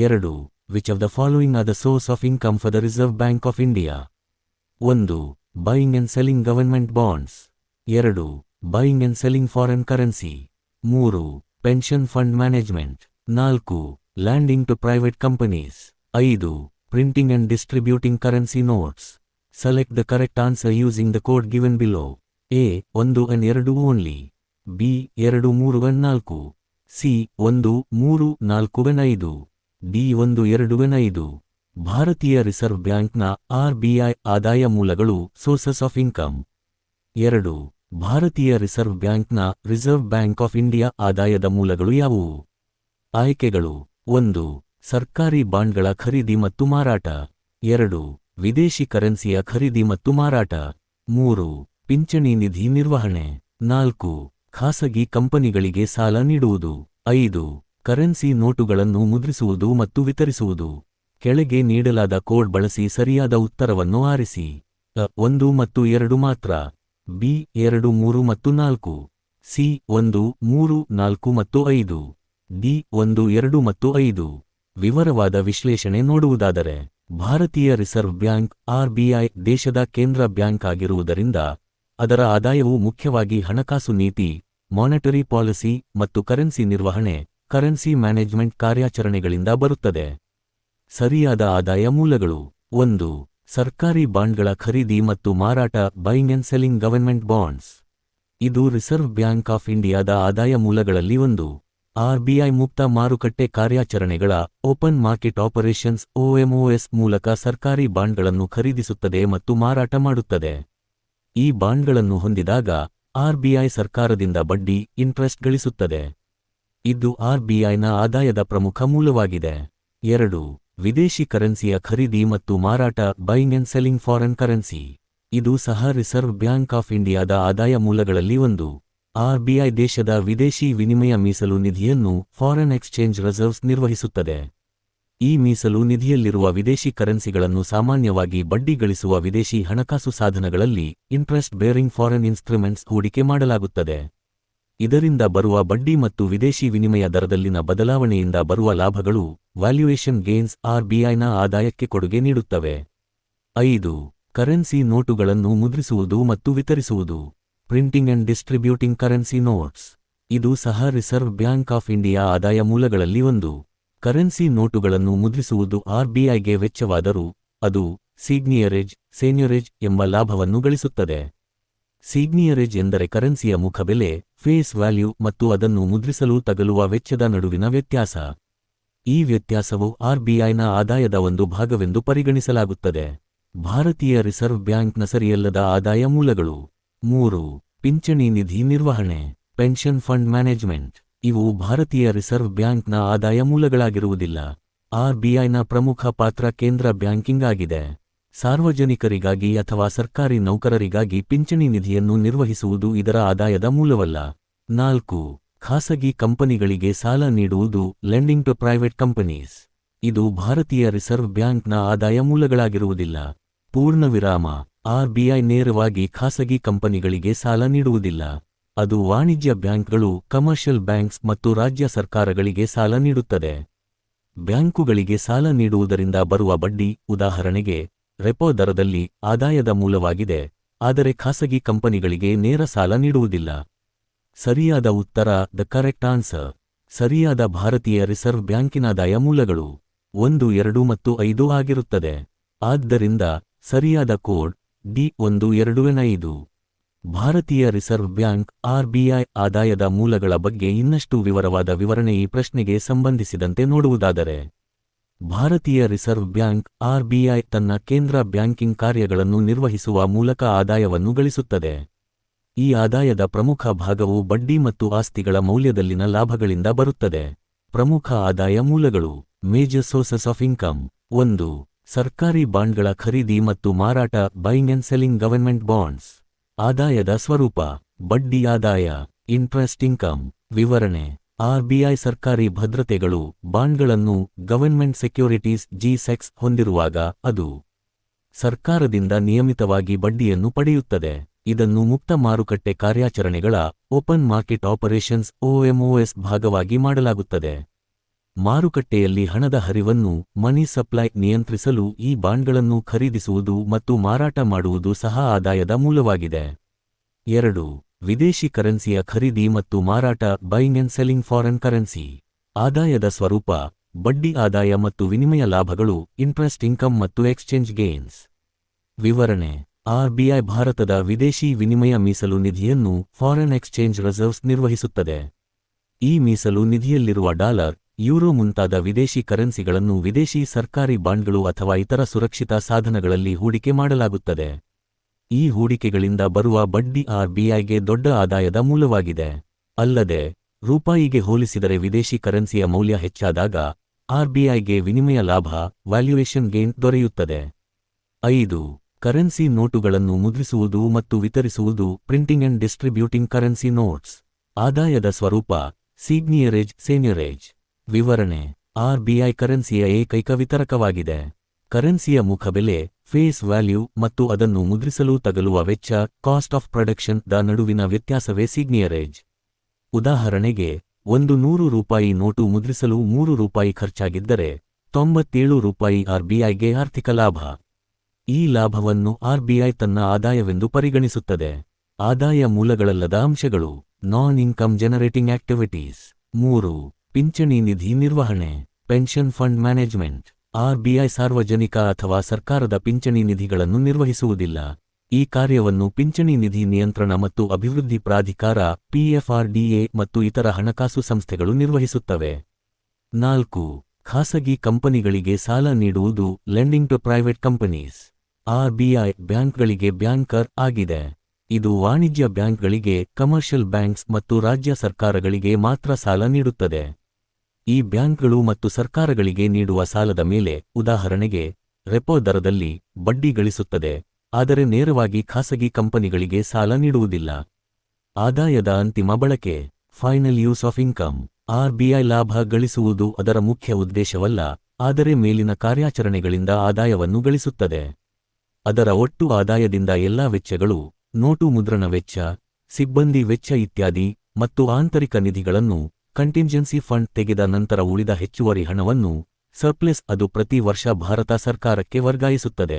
ಎರಡು which of the following are the source of income for the Reserve Bank of India ಒಂದು buying and selling government bonds ಎರಡು buying and selling foreign currency ಮೂರು pension fund management ನಾಲ್ಕು lending to private companies ಐದು printing and distributing currency notes select the correct answer using the code given below A ಒಂದು ಅನ್ ಎರಡು only B ಎರಡು, ಮೂರು ಅನ್ ನಾಲ್ಕು. ಸಿ ಒಂದು, ಮೂರು, ನಾಲ್ಕು ಅನ್ ಐದು. ಡಿ ಒಂದು ಎರಡು ಅನ್ ಐದು. ಭಾರತೀಯ ರಿಸರ್ವ್ ಬ್ಯಾಂಕ್ನ ಆರ್ಬಿಐ ಆದಾಯ ಮೂಲಗಳು ಸೋರ್ಸಸ್ ಆಫ್ ಇನ್ಕಮ್. ಎರಡು. ಭಾರತೀಯ ರಿಸರ್ವ್ ಬ್ಯಾಂಕ್ನ ರಿಸರ್ವ್ ಬ್ಯಾಂಕ್ ಆಫ್ ಇಂಡಿಯಾ ಆದಾಯದ ಮೂಲಗಳು ಯಾವುವು? ಆಯ್ಕೆಗಳು. ಒಂದು. ಸರ್ಕಾರಿ ಬಾಂಡ್ಗಳ ಖರೀದಿ ಮತ್ತು ಮಾರಾಟ. ಎರಡು. ವಿದೇಶಿ ಕರೆನ್ಸಿಯ ಖರೀದಿ ಮತ್ತು ಮಾರಾಟ. ಮೂರು. ಪಿಂಚಣಿ ನಿಧಿ ನಿರ್ವಹಣೆ. ನಾಲ್ಕು. ಖಾಸಗಿ ಕಂಪನಿಗಳಿಗೆ ಸಾಲ ನೀಡುವುದು. ಐದು. ಕರೆನ್ಸಿ ನೋಟುಗಳನ್ನು ಮುದ್ರಿಸುವುದು ಮತ್ತು ವಿತರಿಸುವುದು. ಕೆಳಗೆ ನೀಡಲಾದ ಕೋಡ್ ಬಳಸಿ ಸರಿಯಾದ ಉತ್ತರವನ್ನು ಆರಿಸಿ. ಒಂದು ಮತ್ತು ಎರಡು ಮಾತ್ರ. ಬಿ, ಎರಡು, ಮೂರು ಮತ್ತು ನಾಲ್ಕು. ಸಿ, ಒಂದು, ಮೂರು, ನಾಲ್ಕು ಮತ್ತು ಐದು. ಡಿ, ಒಂದು, ಎರಡು ಮತ್ತು ಐದು. ವಿವರವಾದ ವಿಶ್ಲೇಷಣೆ ನೋಡುವುದಾದರೆ, ಭಾರತೀಯ ರಿಸರ್ವ್ ಬ್ಯಾಂಕ್ ಆರ್ಬಿಐ ದೇಶದ ಕೇಂದ್ರ ಬ್ಯಾಂಕ್ ಆಗಿರುವುದರಿಂದ, ಅದರ ಆದಾಯವು ಮುಖ್ಯವಾಗಿ ಹಣಕಾಸು ನೀತಿ, ಮಾನಿಟರಿ ಪಾಲಿಸಿ ಮತ್ತು ಕರೆನ್ಸಿ ನಿರ್ವಹಣೆ ಕರೆನ್ಸಿ ಮ್ಯಾನೇಜ್ಮೆಂಟ್ ಕಾರ್ಯಾಚರಣೆಗಳಿಂದ ಬರುತ್ತದೆ. ಸರಿಯಾದ ಆದಾಯ ಮೂಲಗಳು. ಒಂದು, ಸರ್ಕಾರಿ ಬಾಂಡ್ಗಳ ಖರೀದಿ ಮತ್ತು ಮಾರಾಟ buying and selling government bonds ಇದು ರಿಸರ್ವ್ ಬ್ಯಾಂಕ್ ಆಫ್ ಇಂಡಿಯಾದ ಆದಾಯ ಮೂಲಗಳಲ್ಲಿ ಒಂದು. ಆರ್ಬಿಐ ಮುಕ್ತ ಮಾರುಕಟ್ಟೆ ಕಾರ್ಯಾಚರಣೆಗಳ ಓಪನ್ ಮಾರ್ಕೆಟ್ ಆಪರೇಷನ್ಸ್ ಒಎಂಒಎಸ್ ಮೂಲಕ ಸರ್ಕಾರಿ ಬಾಂಡ್ಗಳನ್ನು ಖರೀದಿಸುತ್ತದೆ ಮತ್ತು ಮಾರಾಟ ಮಾಡುತ್ತದೆ. ಈ ಬಾಂಡ್ಗಳನ್ನು ಹೊಂದಿದಾಗ ಆರ್ಬಿಐ ಸರ್ಕಾರದಿಂದ ಬಡ್ಡಿ ಇಂಟ್ರೆಸ್ಟ್ ಗಳಿಸುತ್ತದೆ. ಇದು ಆರ್ಬಿಐನ ಆದಾಯದ ಪ್ರಮುಖ ಮೂಲವಾಗಿದೆ. ಎರಡು, ವಿದೇಶಿ ಕರೆನ್ಸಿಯ ಖರೀದಿ ಮತ್ತು ಮಾರಾಟ buying and selling foreign currency ಇದು ಸಹ ರಿಸರ್ವ್ ಬ್ಯಾಂಕ್ ಆಫ್ ಇಂಡಿಯಾದ ಆದಾಯ ಮೂಲಗಳಲ್ಲಿ ಒಂದು. ಆರ್ಬಿಐ ದೇಶದ ವಿದೇಶಿ ವಿನಿಮಯ ಮೀಸಲು ನಿಧಿಯನ್ನು ಫಾರೆನ್ ಎಕ್ಸ್ಚೇಂಜ್ ರಿಸರ್ವ್ಸ್ ನಿರ್ವಹಿಸುತ್ತದೆ. ಈ ಮೀಸಲು ನಿಧಿಯಲ್ಲಿರುವ ವಿದೇಶಿ ಕರೆನ್ಸಿಗಳನ್ನು ಸಾಮಾನ್ಯವಾಗಿ ಬಡ್ಡಿ ಗಳಿಸುವ ವಿದೇಶಿ ಹಣಕಾಸು ಸಾಧನಗಳಲ್ಲಿ ಇಂಟ್ರೆಸ್ಟ್ ಬೇರಿಂಗ್ ಫಾರೆನ್ ಇನ್ಸ್ಟ್ರೂಮೆಂಟ್ಸ್ ಹೂಡಿಕೆ ಮಾಡಲಾಗುತ್ತದೆ. ಇದರಿಂದ ಬರುವ ಬಡ್ಡಿ ಮತ್ತು ವಿದೇಶಿ ವಿನಿಮಯ ದರದಲ್ಲಿನ ಬದಲಾವಣೆಯಿಂದ ಬರುವ ಲಾಭಗಳು ವ್ಯಾಲ್ಯೂಯೇಷನ್ ಗೇನ್ಸ್ ಆರ್ಬಿಐನ ಆದಾಯಕ್ಕೆ ಕೊಡುಗೆ ನೀಡುತ್ತವೆ. ಐದು ಕರೆನ್ಸಿ ನೋಟುಗಳನ್ನು ಮುದ್ರಿಸುವುದು ಮತ್ತು ವಿತರಿಸುವುದು. Printing and distributing currency notes ಇದು ಸಹ ರಿಸರ್ವ್ ಬ್ಯಾಂಕ್ ಆಫ್ ಇಂಡಿಯಾ ಆದಾಯ ಮೂಲಗಳಲ್ಲಿ ಒಂದು. ಕರೆನ್ಸಿ ನೋಟುಗಳನ್ನು ಮುದ್ರಿಸುವುದು ಆರ್ಬಿಐಗೆ ವೆಚ್ಚವಾದರೂ ಅದು ಸಿಗ್ನಿಯರೇಜ್ ಸೇನ್ಯೂರೇಜ್ ಎಂಬ ಲಾಭವನ್ನು ಗಳಿಸುತ್ತದೆ. ಸಿಗ್ನಿಯರೇಜ್ ಎಂದರೆ ಕರೆನ್ಸಿಯ ಮುಖಬೆಲೆ. ಫೇಸ್ ವ್ಯಾಲ್ಯೂ ಮತ್ತು ಅದನ್ನು ಮುದ್ರಿಸಲು ತಗಲುವ ವೆಚ್ಚದ ನಡುವಿನ ವ್ಯತ್ಯಾಸ. ಈ ವ್ಯತ್ಯಾಸವು ಆರ್ಬಿಐನ ಆದಾಯದ ಒಂದು ಭಾಗವೆಂದು ಪರಿಗಣಿಸಲಾಗುತ್ತದೆ. ಭಾರತೀಯ ರಿಸರ್ವ್ ಬ್ಯಾಂಕ್ನ ಸರಿಯಲ್ಲದ ಆದಾಯ ಮೂಲಗಳು. ಮೂರು, ಪಿಂಚಣಿ ನಿಧಿ ನಿರ್ವಹಣೆ, ಪೆನ್ಷನ್ ಫಂಡ್ ಮ್ಯಾನೇಜ್ಮೆಂಟ್. ಇವು ಭಾರತೀಯ ರಿಸರ್ವ್ ಬ್ಯಾಂಕ್ನ ಆದಾಯ ಮೂಲಗಳಾಗಿರುವುದಿಲ್ಲ. ಆರ್ಬಿಐನ ಪ್ರಮುಖ ಪಾತ್ರ ಕೇಂದ್ರ ಬ್ಯಾಂಕಿಂಗ್ ಆಗಿದೆ. ಸಾರ್ವಜನಿಕರಿಗಾಗಿ ಅಥವಾ ಸರ್ಕಾರಿ ನೌಕರರಿಗಾಗಿ ಪಿಂಚಣಿ ನಿಧಿಯನ್ನು ನಿರ್ವಹಿಸುವುದು ಇದರ ಆದಾಯದ ಮೂಲವಲ್ಲ. ನಾಲ್ಕು. ಖಾಸಗಿ ಕಂಪನಿಗಳಿಗೆ ಸಾಲ ನೀಡುವುದು ಲೆಂಡಿಂಗ್ ಟು ಪ್ರೈವೇಟ್ ಕಂಪನೀಸ್. ಇದು ಭಾರತೀಯ ರಿಸರ್ವ್ ಬ್ಯಾಂಕ್ನ ಆದಾಯ ಮೂಲಗಳಾಗಿರುವುದಿಲ್ಲ. ಪೂರ್ಣವಿರಾಮ ಆರ್ಬಿಐ ನೇರವಾಗಿ ಖಾಸಗಿ ಕಂಪನಿಗಳಿಗೆ ಸಾಲ ನೀಡುವುದಿಲ್ಲ. ಅದು ವಾಣಿಜ್ಯ ಬ್ಯಾಂಕ್ಗಳು, ಕಮರ್ಷಿಯಲ್ ಬ್ಯಾಂಕ್ಸ್ ಮತ್ತು ರಾಜ್ಯ ಸರ್ಕಾರಗಳಿಗೆ ಸಾಲ ನೀಡುತ್ತದೆ. ಬ್ಯಾಂಕುಗಳಿಗೆ ಸಾಲ ನೀಡುವುದರಿಂದ ಬರುವ ಬಡ್ಡಿ, ಉದಾಹರಣೆಗೆ ರೆಪೋ ದರದಲ್ಲಿ ಆದಾಯದ ಮೂಲವಾಗಿದೆ, ಆದರೆ ಖಾಸಗಿ ಕಂಪನಿಗಳಿಗೆ ನೇರ ಸಾಲ ನೀಡುವುದಿಲ್ಲ. ಸರಿಯಾದ ಉತ್ತರ, ದ ಕರೆಕ್ಟ್ ಆನ್ಸರ್. ಸರಿಯಾದ ಭಾರತೀಯ ರಿಸರ್ವ್ ಬ್ಯಾಂಕಿನಾದಾಯ ಮೂಲಗಳು ಒಂದು, ಎರಡು ಮತ್ತು ಐದು ಆಗಿರುತ್ತದೆ. ಆದ್ದರಿಂದ ಸರಿಯಾದ ಕೋಡ್, ಡಿ, ಒಂದು, ಎರಡು ಐದು. ಭಾರತೀಯ ರಿಸರ್ವ್ ಬ್ಯಾಂಕ್ ಆರ್ಬಿಐ ಆದಾಯದ ಮೂಲಗಳ ಬಗ್ಗೆ ಇನ್ನಷ್ಟು ವಿವರವಾದ ವಿವರಣೆ ಈ ಪ್ರಶ್ನೆಗೆ ಸಂಬಂಧಿಸಿದಂತೆ ನೋಡುವುದಾದರೆ ಭಾರತೀಯ ರಿಸರ್ವ್ ಬ್ಯಾಂಕ್ ಆರ್ಬಿಐ ತನ್ನ ಕೇಂದ್ರ ಬ್ಯಾಂಕಿಂಗ್ ಕಾರ್ಯಗಳನ್ನು ನಿರ್ವಹಿಸುವ ಮೂಲಕ ಆದಾಯವನ್ನು ಗಳಿಸುತ್ತದೆ. ಈ ಆದಾಯದ ಪ್ರಮುಖ ಭಾಗವು ಬಡ್ಡಿ ಮತ್ತು ಆಸ್ತಿಗಳ ಮೌಲ್ಯದಲ್ಲಿನ ಲಾಭಗಳಿಂದ ಬರುತ್ತದೆ. ಪ್ರಮುಖ ಆದಾಯ ಮೂಲಗಳು ಮೇಜರ್ ಸೋರ್ಸಸ್ ಆಫ್ ಇನ್ಕಮ್ ಒಂದು, ಸರ್ಕಾರಿ ಬಾಂಡ್ಗಳ ಖರೀದಿ ಮತ್ತು ಮಾರಾಟ buying and selling government bonds ಆದಾಯದ ಸ್ವರೂಪ, ಬಡ್ಡಿ ಆದಾಯ ಇಂಟ್ರೆಸ್ಟ್ ಇನ್ಕಮ್ ವಿವರಣೆ. ಆರ್ಬಿಐ ಸರ್ಕಾರಿ ಭದ್ರತೆಗಳು ಬಾಂಡ್ಗಳನ್ನು ಗವರ್ಮೆಂಟ್ ಸೆಕ್ಯೂರಿಟೀಸ್ ಜಿ ಸೆಕ್ಸ್ ಹೊಂದಿರುವಾಗ ಅದು ಸರ್ಕಾರದಿಂದ ನಿಯಮಿತವಾಗಿ ಬಡ್ಡಿಯನ್ನು ಪಡೆಯುತ್ತದೆ. ಇದನ್ನು ಮುಕ್ತ ಮಾರುಕಟ್ಟೆ ಕಾರ್ಯಾಚರಣೆಗಳ ಓಪನ್ ಮಾರ್ಕೆಟ್ ಆಪರೇಷನ್ಸ್ ಒಎಂಒಎಸ್ ಭಾಗವಾಗಿ ಮಾಡಲಾಗುತ್ತದೆ. ಮಾರುಕಟ್ಟೆಯಲ್ಲಿ ಹಣದ ಹರಿವನ್ನು ಮನಿ ಸಪ್ಲೈ ನಿಯಂತ್ರಿಸಲು ಈ ಬಾಂಡ್ಗಳನ್ನು ಖರೀದಿಸುವುದು ಮತ್ತು ಮಾರಾಟ ಮಾಡುವುದು ಸಹ ಆದಾಯದ ಮೂಲವಾಗಿದೆ. ಎರಡು ವಿದೇಶಿ ಕರೆನ್ಸಿಯ ಖರೀದಿ ಮತ್ತು ಮಾರಾಟ buying and selling foreign currency ಆದಾಯದ ಸ್ವರೂಪ, ಬಡ್ಡಿ ಆದಾಯ ಮತ್ತು ವಿನಿಮಯ ಲಾಭಗಳು ಇಂಟ್ರೆಸ್ಟ್ ಇನ್ಕಮ್ ಮತ್ತು ಎಕ್ಸ್ಚೇಂಜ್ ಗೇನ್ಸ್ ವಿವರಣೆ ಆರ್ಬಿಐ ಭಾರತದ ವಿದೇಶಿ ವಿನಿಮಯ ಮೀಸಲು ನಿಧಿಯನ್ನು ಫಾರೆನ್ ಎಕ್ಸ್ಚೇಂಜ್ ರಿಸರ್ವ್ಸ್ ನಿರ್ವಹಿಸುತ್ತದೆ. ಈ ಮೀಸಲು ನಿಧಿಯಲ್ಲಿರುವ ಡಾಲರ್, ಯೂರೋ ಮುಂತಾದ ವಿದೇಶಿ ಕರೆನ್ಸಿಗಳನ್ನು ವಿದೇಶಿ ಸರ್ಕಾರಿ ಬಾಂಡ್ಗಳು ಅಥವಾ ಇತರ ಸುರಕ್ಷಿತ ಸಾಧನಗಳಲ್ಲಿ ಹೂಡಿಕೆ ಮಾಡಲಾಗುತ್ತದೆ. ಈ ಹೂಡಿಕೆಗಳಿಂದ ಬರುವ ಬಡ್ಡಿ ಆರ್ಬಿಐಗೆ ದೊಡ್ಡ ಆದಾಯದ ಮೂಲವಾಗಿದೆ. ಅಲ್ಲದೆ, ರೂಪಾಯಿಗೆ ಹೋಲಿಸಿದರೆ ವಿದೇಶಿ ಕರೆನ್ಸಿಯ ಮೌಲ್ಯ ಹೆಚ್ಚಾದಾಗ ಆರ್ಬಿಐಗೆ ವಿನಿಮಯ ಲಾಭ ವ್ಯಾಲ್ಯೂಯೇಷನ್ ಗೇನ್ ದೊರೆಯುತ್ತದೆ. ಐದು, ಕರೆನ್ಸಿ ನೋಟುಗಳನ್ನು ಮುದ್ರಿಸುವುದು ಮತ್ತು ವಿತರಿಸುವುದು printing and distributing currency notes ಆದಾಯದ ಸ್ವರೂಪ ಸೀಗ್ನಿಯರೇಜ್ ಸೇನಿಯರೇಜ್ ವಿವರಣೆ, ಆರ್ಬಿಐ ಕರೆನ್ಸಿಯ ಏಕೈಕ ವಿತರಕವಾಗಿದೆ. ಕರೆನ್ಸಿಯ ಮುಖಬೆಲೆ ಫೇಸ್ ವ್ಯಾಲ್ಯೂ ಮತ್ತು ಅದನ್ನು ಮುದ್ರಿಸಲು ತಗಲುವ ವೆಚ್ಚ ಕಾಸ್ಟ್ ಆಫ್ ಪ್ರೊಡಕ್ಷನ್ ದ ನಡುವಿನ ವ್ಯತ್ಯಾಸವೇ ಸಿಗ್ನಿಯರೇಜ್ ಉದಾಹರಣೆಗೆ, ಒಂದು ನೂರು ರೂಪಾಯಿ ನೋಟು ಮುದ್ರಿಸಲು ಮೂರು ರೂಪಾಯಿ ಖರ್ಚಾಗಿದ್ದರೆ, ತೊಂಬತ್ತೇಳು ರೂಪಾಯಿ ಆರ್ಬಿಐಗೆ ಆರ್ಥಿಕ ಲಾಭ. ಈ ಲಾಭವನ್ನು ಆರ್ಬಿಐ ತನ್ನ ಆದಾಯವೆಂದು ಪರಿಗಣಿಸುತ್ತದೆ. ಆದಾಯ ಮೂಲಗಳಲ್ಲದ ಅಂಶಗಳು ನಾನ್ ಇನ್ಕಮ್ ಜನರೇಟಿಂಗ್ ಆಕ್ಟಿವಿಟೀಸ್ ಮೂರು, ಪಿಂಚಣಿ ನಿಧಿ ನಿರ್ವಹಣೆ ಪೆನ್ಷನ್ ಫಂಡ್ ಮ್ಯಾನೇಜ್ಮೆಂಟ್ ಆರ್ಬಿಐ ಸಾರ್ವಜನಿಕ ಅಥವಾ ಸರ್ಕಾರದ ಪಿಂಚಣಿ ನಿಧಿಗಳನ್ನು ನಿರ್ವಹಿಸುವುದಿಲ್ಲ. ಈ ಕಾರ್ಯವನ್ನು ಪಿಂಚಣಿ ನಿಧಿ ನಿಯಂತ್ರಣ ಮತ್ತು ಅಭಿವೃದ್ಧಿ ಪ್ರಾಧಿಕಾರ ಪಿಎಫ್ಆರ್ಡಿಎ ಮತ್ತು ಇತರ ಹಣಕಾಸು ಸಂಸ್ಥೆಗಳು ನಿರ್ವಹಿಸುತ್ತವೆ. ನಾಲ್ಕು, ಖಾಸಗಿ ಕಂಪನಿಗಳಿಗೆ ಸಾಲ ನೀಡುವುದು lending to private companies. RBI ಬ್ಯಾಂಕ್ಗಳಿಗೆ ಬ್ಯಾಂಕರ್ ಆಗಿದೆ. ಇದು ವಾಣಿಜ್ಯ ಬ್ಯಾಂಕ್ಗಳಿಗೆ, ಕಮರ್ಷಿಯಲ್ ಬ್ಯಾಂಕ್ಸ್ ಮತ್ತು ರಾಜ್ಯ ಸರ್ಕಾರಗಳಿಗೆ ಮಾತ್ರ ಸಾಲ ನೀಡುತ್ತದೆ. ಈ ಬ್ಯಾಂಕ್ಗಳು ಮತ್ತು ಸರ್ಕಾರಗಳಿಗೆ ನೀಡುವ ಸಾಲದ ಮೇಲೆ ಉದಾಹರಣೆಗೆ ರೆಪೋ ದರದಲ್ಲಿ ಬಡ್ಡಿ ಗಳಿಸುತ್ತದೆ, ಆದರೆ ನೇರವಾಗಿ ಖಾಸಗಿ ಕಂಪನಿಗಳಿಗೆ ಸಾಲ ನೀಡುವುದಿಲ್ಲ. ಆದಾಯದ ಅಂತಿಮ ಬಳಕೆ, final use of income RBI ಲಾಭ ಗಳಿಸುವುದು ಅದರ ಮುಖ್ಯ ಉದ್ದೇಶವಲ್ಲ, ಆದರೆ ಮೇಲಿನ ಕಾರ್ಯಾಚರಣೆಗಳಿಂದ ಆದಾಯವನ್ನು ಗಳಿಸುತ್ತದೆ. ಅದರ ಒಟ್ಟು ಆದಾಯದಿಂದ ಎಲ್ಲಾ ವೆಚ್ಚಗಳು, ನೋಟು ಮುದ್ರಣ ವೆಚ್ಚ, ಸಿಬ್ಬಂದಿ ವೆಚ್ಚ ಇತ್ಯಾದಿ ಮತ್ತು ಆಂತರಿಕ ನಿಧಿಗಳನ್ನು ಕಂಟಿಂಜೆನ್ಸಿ ಫಂಡ್ ತೆಗೆದ ನಂತರ ಉಳಿದ ಹೆಚ್ಚುವರಿ ಹಣವನ್ನು ಸರ್ಪ್ಲೆಸ್ ಅದು ಪ್ರತಿ ವರ್ಷ ಭಾರತ ಸರ್ಕಾರಕ್ಕೆ ವರ್ಗಾಯಿಸುತ್ತದೆ.